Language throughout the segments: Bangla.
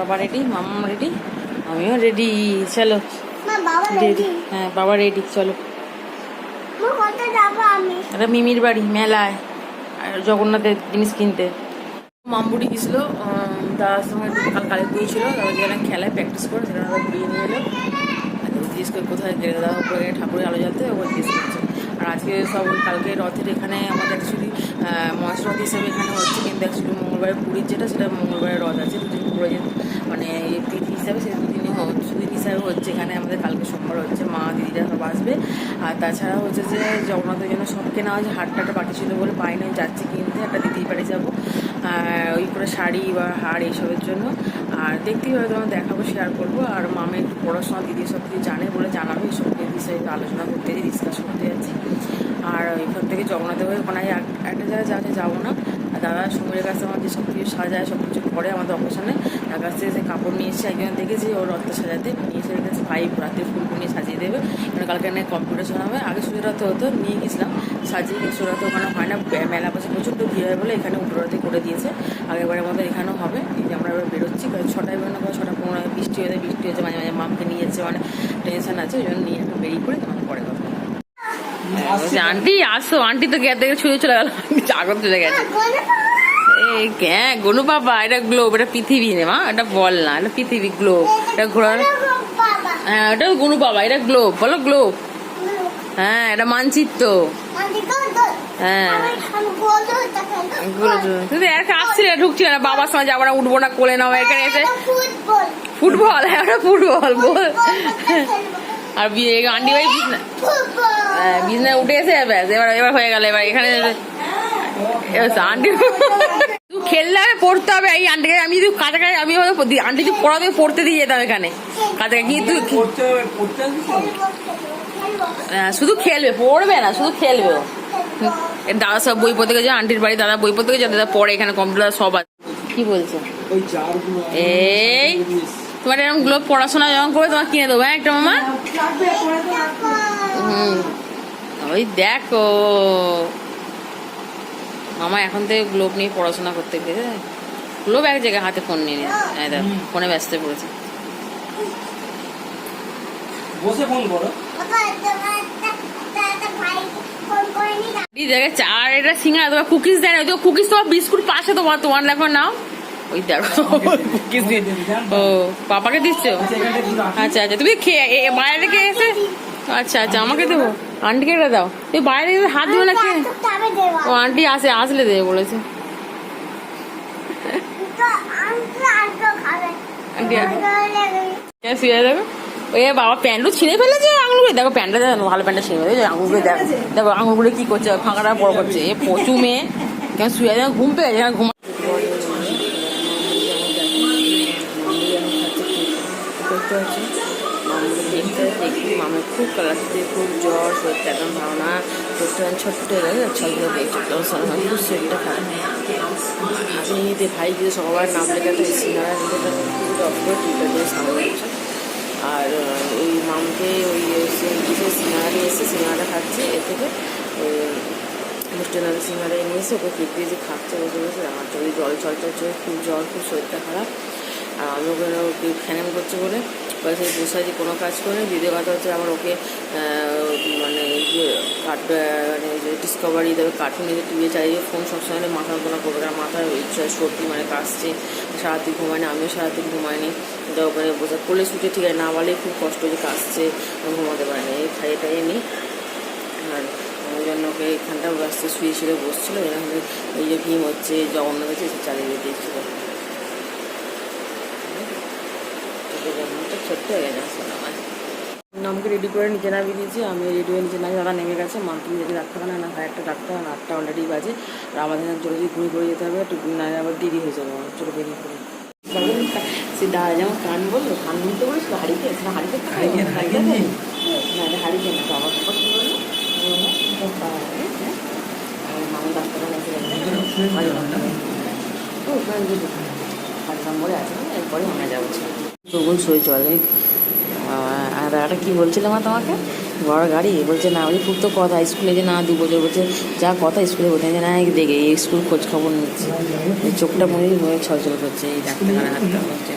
বাবা রেডি মাম্মা রেডি আমিও রেডি চলো। হ্যাঁ বাবা রেডি চলো। এটা মিমির বাড়ি মেলায় জগন্নাথের জিনিস কিনতে। মামবুড়ি গেছিল তার সঙ্গে কাল কালী পুজো ছিল তারপর যেখানে খেলায় প্র্যাকটিস করে সেখানে ওরা ঘুরিয়ে নিয়ে এলো। জিজ্ঞেস করে কোথায় গেলে দাদা উপরে ঠাকুরের আলো জ্বালতে ওখানে জিজ্ঞেস করছে আর আজকে সব কালকে রথের এখানে আমাদের অ্যাকচুয়ালি মহেশ রথ হিসেবে এখানে হচ্ছে কিন্তু অ্যাকচুয়ালি মঙ্গলবারে পুরীর যেটা সেটা মঙ্গলবারে রথ আছে দুদিন পুরো যে মানে তিথি হিসাবে দুদিনই হচ্ছে দুদিন হিসাবে হচ্ছে এখানে আমাদের কালকে সোমবার হচ্ছে মা দিদিরা সব আসবে। আর তাছাড়া হচ্ছে যে জগন্নাথের জন্য সবকে সব কেনা হয়েছে হাটটাটা বাকি ছিল বলে পাই পাইনি যাচ্ছি কিনতে, একটা দিদির বাড়ি যাব। ওই করে শাড়ি বা হার এইসবের জন্য। আর দেখতেই হবে তোমার দেখাবো শেয়ার করব। আর মামা একটু পড়াশোনা, দিদি সব কিছু জানে বলে জানাবে, এই এইসব বিষয়ে আলোচনা করতে ডিসকাস করতে যাচ্ছি। আর এখান থেকে জগন্নাথ হয়ে ওখানে এক- একটা জায়গায় যাচ্ছে যাব না। দাদা সময়ের কাছে আমার যে সব কিছু সাজায়, সব কিছু করে আমাদের অকেশনে। তার কাছ থেকে যে কাপড় নিয়ে এসে একজন দেখেছি ওর রথটা সাজাতে নিয়ে এসে রেখেছে পাইপ রাতে ফুল নিয়ে সাজিয়ে দেবে। কারণ কালকে এনে কম্পিউটার হবে আগে সুরাতে হতো, নিয়ে গেছিলাম, সাজিয়ে সুরাতে ওখানে হয় না মেলা পাশে প্রচুর ভিড় হয় বলে এখানে উত্তরাতে করে দিয়েছে। আগেরবারের মতো এখানেও হবে, এই যে আমরা এবার বেরোচ্ছি ছটায় বেরোনো বা ছটা পনেরো বৃষ্টি হয়ে যায় বৃষ্টি হয়েছে, মাঝে মাঝে মামকে নিয়ে যাচ্ছে মানে টেনশন আছে, ওই জন্য নিয়ে একটু বেরিয়ে পড়ে, তোমাকে পরে কথা আন্টি আসো। আন্টি তো থেকে ছুঁয়ে চলে গেল। জাগর চলে গেছে। এই হ্যাঁ গনু বাবা এটা গ্লোব এটা পৃথিবী রে মা এটা বল না এটা পৃথিবী গ্লোব এটা ঘোরার হ্যাঁ এটা গনু বাবা এটা গ্লোব বলো গ্লোব হ্যাঁ এটা মানচিত্র। হ্যাঁ। আমি আমি গোল হতে তুই এর আসছিল ঢুকছিল না বাবার সঙ্গে যাব না উঠবো না কোলে নাও এখানে এসে ফুটবল ফুটবল হ্যাঁ ওটা ফুটবল বল। আর আন্টি ভাই বিছনা হ্যাঁ, বিছনায় উঠে এসে ব্যাস এবার এবার হয়ে গেল এবার এখানে আন্টি খেললে হবে পড়তে হবে এই আন্টিকে আমি যদি কাছাকাছি আমি আন্টি যদি পড়াতে পড়তে দিয়ে যেতাম এখানে। কাছাকাছি কিন্তু শুধু খেলবে পড়বে না শুধু খেলবে দাদা সব বই পড়তে গেছে আন্টির বাড়ি দাদা বই পড়তে গেছে দাদা পড়ে এখানে কম্পিউটার সব আছে। কি বলছে? এই তোমার এরকম গ্লোব পড়াশোনা যখন করবে তোমার কিনে দেবো হ্যাঁ একটা মামা? হুম। ওই দেখো। মামা এখন থেকে গ্লোব নিয়ে পড়াশোনা করতে গেছে। গ্লোব এক জায়গায় হাতে ফোন নিয়ে এই দেখো ফোনে ব্যস্ত পড়েছে। বসে ফোন করো। এটা সিঙ্গা তোমার কুকিজ দেয় না তো কুকিজ তোমার বিস্কুট পাশে তোমার তোমার দেখো নাও। ওই দেখো ও, পাপাকে দিচ্ছ? আচ্ছা আচ্ছা তুমি খেয়ে বাইরে রেখে এসে? আচ্ছা আচ্ছা আমাকে দেবো। আন্টিকে এটা দাও। তুমি বাইরে হাত দেবো না খেয়ে ও, আন্টি আসে, আসলে দেবে বলেছে। শুয়ে ওই বাবা, প্যান্টও ছিঁড়ে ফেলেছে দেখো, প্যান্টটা ভালো প্যান্টটা দেখো কি করছে করছে। এ পচু মেয়ে। কেন শুয়ে ঘুম পেয়ে ঘুম করতে হচ্ছে। মামুকে দেখতে, দেখি মামের খুব কালারতে খুব জ্বর শরীরটা একদম ভাবনা শরীরটা ছোট্ট হয়ে গেছে ছবিটা দেখছি খুব শরীরটা খারাপ। আমি যে ভাই যদি সবার নাম লেখাতে সিনারা খুব অফ করে টুইটার দিয়ে সামনে আর ওই মামকে ওই সিঙ্গারা নিয়ে এসে সিঙ্গারা খাচ্ছে এ থেকে ওই মুষ্টিনাথের নিয়ে এসে ওকে কেক দিয়ে যে খাচ্ছে, বসে বসে। আমার চোখে জল চল চলছে খুব জ্বর, খুব শরীরটা খারাপ। আর আমি ওখানে ওকে ফ্যানেম করছে বলে বসে যে কোনো কাজ করে দ্বিতীয় কথা হচ্ছে আমার ওকে মানে কাট মানে ডিসকভারি দেবে কার্টুনে যে টিভি চালিয়ে ফোন সবসময় মাথা যন্ত্রণা করবে, কারণ মাথার ইচ্ছা সর্দি মানে কাশছে, সারাদিন ঘুমায়নি, আমিও সারাদিন ঘুমাইনি তো ওখানে বসে করলে শুটে ঠিক আছে, না বলে খুব কষ্ট যে কাশছে ঘুমাতে পারে না এই খাইয়ে টাইয়ে নিই। আর ওই জন্য ওকে এখানটা ব্যস্ত শুয়ে শুয়ে বসছিলো এখানে এই যে ভীম হচ্ছে জগন্নাথ হচ্ছে চালিয়ে দিচ্ছিল ছোট্ট হয়ে গেছে আমার আমাকে রেডি করে নিচে নামিয়ে দিয়েছি আমি রেডি হয়ে নিচে নামি দাদা নেমে গেছে মাকে যদি ডাক্তারখানা না হয় একটা ডাক্তার আটটা অলরেডি বাজে। আর আমাদের চলে ঘুরে ঘুরে যেতে হবে একটু না আবার দেরি হয়ে যাবে আমার চলো বেরিয়ে পড়ে। সে দাদা যেমন কান বলল কান বলতে বলেছিল হাড়িতে? সেটা হাড়িতে হারিকেন না হাড়িতে না বাবা বাবা কি বলল? মামা ডাক্তারখানা এসে গেছে বাড়ি ডাক্তার ও ওখানে যদি পাঁচ নম্বরে আছে না এরপরে আমরা যাব। তবুল সই চলে আর একটা কি বলছিল মা তোমাকে? বড় গাড়ি। বলছে, না বলি খুব তো কথা, স্কুলে যে না দু বছর বলছে, যা কথা স্কুলে বলতে যে না দেখে, এই স্কুল খোঁজ খবর নিচ্ছে। চোখটা মনে মনে ছলছল করছে, এই ডাক্তারখানা ডাক্তার হচ্ছে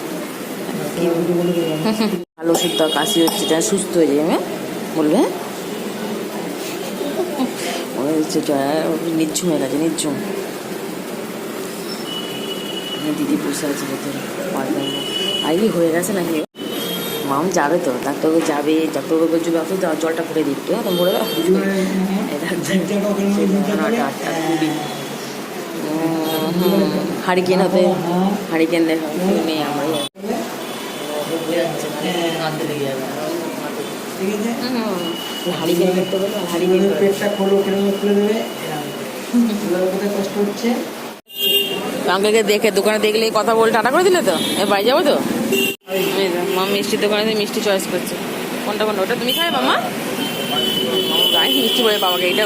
ভালো কাশি হচ্ছে যেন সুস্থ হয়ে যায় হ্যাঁ? বলবে হ্যাঁ? মনে হচ্ছে জয়া নিচ্ছুম হয়ে গেছে নিচ্ছুম দিদি বসে আছে ভেতরে আইলি হয়ে গেছে নাকি মাম যাবে তো ডাক্তারবাবু যাবে ডাক্তারবাবু বলছে বাপু জলটা ভরে হ্যাঁ তুমি ভরে হারিকেন হতে হারিকেন দেখা নেই আমরা দেখে দোকানে দেখলে কথা বলে টাটা করে দিলে তো এ বাড়ি যাব তো মা মিষ্টির দোকানে মিষ্টি চয়েস করছে। কোনটা কোনটা? ওটা তুমি খাবে মামা? গায়ে মিষ্টি বলে বাবাকে এইটা